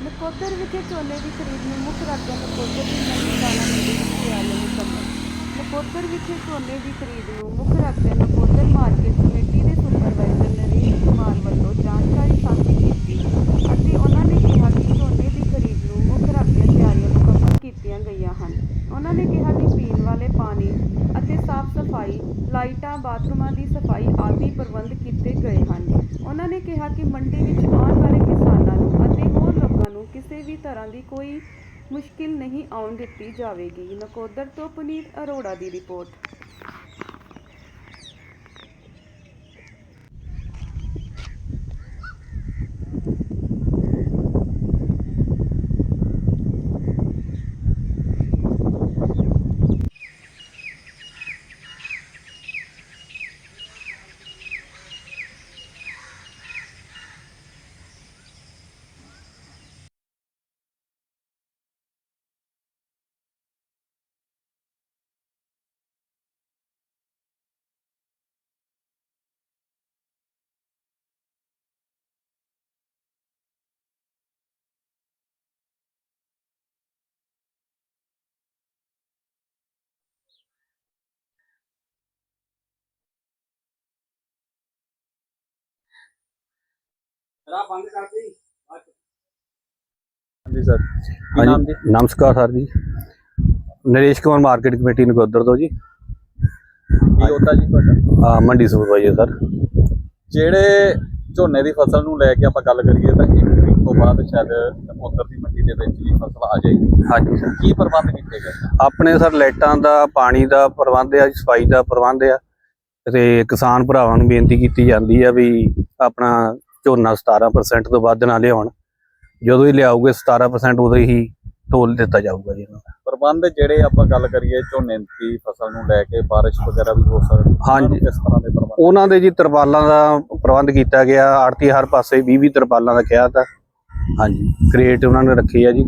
ਨਕੋਦਰ ਵਿਖੇ ਝੋਨੇ ਦੀ ਖਰੀਦ ਨੂੰ ਮੁੱਖ ਰੱਖਦਿਆਂ ਨਕੋਦਰ ਦੀ ਮੰਡੀ ਦਾਣਾ ਮੰਡੀ ਦੀ ਤਿਆਰੀ ਮੁਕੰਮਲ ਨਕੋਦਰ ਵਿਖੇ ਝੋਨੇ ਦੀ ਖਰੀਦ ਨੂੰ ਮੁੱਖ ਰੱਖਦਿਆਂ ਨਕੋਦਰ ਮਾਰਕੀਟ ਕਮੇਟੀ ਦੇ ਸੁਪਰਵਾਈਜ਼ਰ ਨਰੇਸ਼ ਕੁਮਾਰ ਵੱਲੋਂ ਜਾਣਕਾਰੀ ਸਾਂਝੀ ਕੀਤੀ ਅਤੇ ਉਹਨਾਂ ਨੇ ਕਿਹਾ ਕਿ ਝੋਨੇ ਦੀ ਖਰੀਦ ਨੂੰ ਮੁੱਖ ਰੱਖਦਿਆਂ ਤਿਆਰੀਆਂ ਮੁਕੰਮਲ ਕੀਤੀਆਂ ਗਈਆਂ ਹਨ। ਉਹਨਾਂ ਨੇ ਕਿਹਾ ਕਿ ਪੀਣ ਵਾਲੇ ਪਾਣੀ ਅਤੇ ਸਾਫ਼ ਸਫ਼ਾਈ, ਲਾਈਟਾਂ, ਬਾਥਰੂਮਾਂ ਦੀ ਸਫ਼ਾਈ ਆਦਿ ਪ੍ਰਬੰਧ ਕੀਤੇ ਗਏ ਹਨ। ਉਹਨਾਂ ਨੇ ਕਿਹਾ ਕਿ ਮੰਡੀ ਵਿੱਚ ਆਉਣ ਵਾਲੇ ਕਿਸਾਨਾਂ ਨੂੰ ਅਤੇ ਹੋਰ ਲੋਕਾਂ ਨੂੰ ਕਿਸੇ ਵੀ ਤਰ੍ਹਾਂ ਦੀ ਕੋਈ ਮੁਸ਼ਕਿਲ ਨਹੀਂ ਆਉਣ ਦਿੱਤੀ ਜਾਵੇਗੀ। ਨਕੋਦਰ ਤੋਂ ਪੁਨੀਤ ਅਰੋੜਾ ਦੀ ਰਿਪੋਰਟ। ਹਾਂਜੀ ਸਰ। ਕੀ ਨਾਮ ਜੀ? ਹਾਂਜੀ ਨਮਸਕਾਰ sir ji. Naresh Kumar market committee Nakodar ਤੋਂ ਜੀ। ਕੀ ਹੁੰਦਾ ਜੀ ਤੁਹਾਡਾ? ਆ ਮੰਡੀ ਸੁਪਰਵਾਈਜ਼ਰ ਸਰ। ਜਿਹੜੇ ਝੋਨੇ ਦੀ ਫਸਲ ਨੂੰ ਲੈ ਕੇ ਆਪਾਂ ਗੱਲ ਕਰੀਏ ਤਾਂ ਇੱਕ ਤਰੀਕ ਤੋਂ ਬਾਅਦ ਸ਼ਾਇਦ ਉੱਤਰ ਦੀ ਮੰਡੀ ਦੇ ਵਿੱਚ ਵੀ ਫਸਲ ਆ ਜਾਏਗੀ। ਹਾਂਜੀ ਸਰ। ਕੀ ਪ੍ਰਬੰਧ ਕੀਤੇ ਗਏ? ਆਪਣੇ ਸਰ ਲਾਈਟਾਂ ਦਾ ਪਾਣੀ ਦਾ ਪ੍ਰਬੰਧ ਆ ਸਫ਼ਾਈ ਦਾ ਪ੍ਰਬੰਧ ਆ। ਤੇ ਕਿਸਾਨ ਭਰਾਵਾਂ ਨੂੰ ਬੇਨਤੀ ਕੀਤੀ ਜਾਂਦੀ ਆ ਵੀ ਆਪਣਾ ਝੋਨਾ 17% ਤੋਂ ਵੱਧ ਨਾ ਲਿਆਉਣ। ਜਦੋਂ ਹੀ ਲਿਆਓਗੇ 17% ਉਦੋਂ ਹੀ ਢੋਲ ਦਿੱਤਾ ਜਾਊਗਾ ਜੀ ਇਹਨਾਂ ਦਾ। ਪ੍ਰਬੰਧ ਜਿਹੜੇ ਆਪਾਂ ਗੱਲ ਕਰੀਏ ਝੋਨੇ ਦੀ ਫਸਲ ਨੂੰ ਲੈ ਕੇ ਬਾਰਿਸ਼ ਵਗੈਰਾ ਵੀ ਹੋ ਸਕਦੀ ਹਾਂਜੀ। ਕਿਸ ਤਰ੍ਹਾਂ ਦੇ ਪ੍ਰਬੰਧ? ਉਹਨਾਂ ਦੇ ਜੀ ਤਰਪਾਲਾਂ ਦਾ ਪ੍ਰਬੰਧ ਕੀਤਾ ਗਿਆ। ਆੜਤੀ ਹਰ ਪਾਸੇ 20 20 ਤਰਪਾਲਾਂ ਦਾ ਕਿਹਾ ਤਾਂ। ਹਾਂਜੀ ਕ੍ਰੇਟ ਉਹਨਾਂ ਨੇ ਰੱਖੇ ਆ ਜੀ।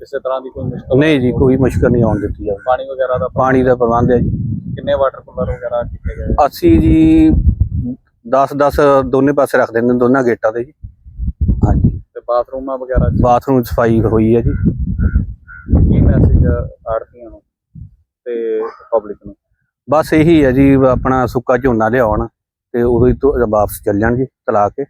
ਕਿਸੇ ਤਰ੍ਹਾਂ ਦੀ ਕੋਈ ਮੁਸ਼ਕਲ ਨਹੀਂ ਜੀ ਕੋਈ ਮੁਸ਼ਕਲ ਨਹੀਂ ਆਉਣ ਦਿੱਤੀ ਜਾਊਗੀ ਪਾਣੀ ਵਗੈਰਾ ਦਾ ਪਾਣੀ ਦਾ ਪ੍ਰਬੰਧ ਹੈ ਜੀ। ਕਿੰਨੇ ਵਾਟਰ ਕੂਲਰ ਵਗੈਰਾ ਕੀਤੇ ਗਏ? ਅਸੀਂ ਜੀ 10 10 ਦੋਨੇ ਪਾਸੇ ਰੱਖ ਦਿੰਦੇ ਨੇ ਦੋਨਾਂ ਗੇਟਾਂ ਤੇ ਜੀ। ਹਾਂਜੀ। ਤੇ ਬਾਥਰੂਮਾਂ ਵਗੈਰਾ 'ਚ? ਬਾਥਰੂਮ ਸਫ਼ਾਈ ਹੋਈ ਹੈ ਜੀ। ਕੀ ਮੈਸੇਜ ਆੜਤੀਆਂ ਨੂੰ ਤੇ ਪਬਲਿਕ ਨੂੰ? ਬਸ ਇਹੀ ਹੈ ਜੀ ਆਪਣਾ ਸੁੱਕਾ ਝੋਨਾ ਲਿਆਉਣ ਤੇ ਉਦੋਂ ਹੀ ਤੋਂ ਵਾਪਸ ਚੱਲ ਜਾਣ ਜੀ ਤਲਾ ਕੇ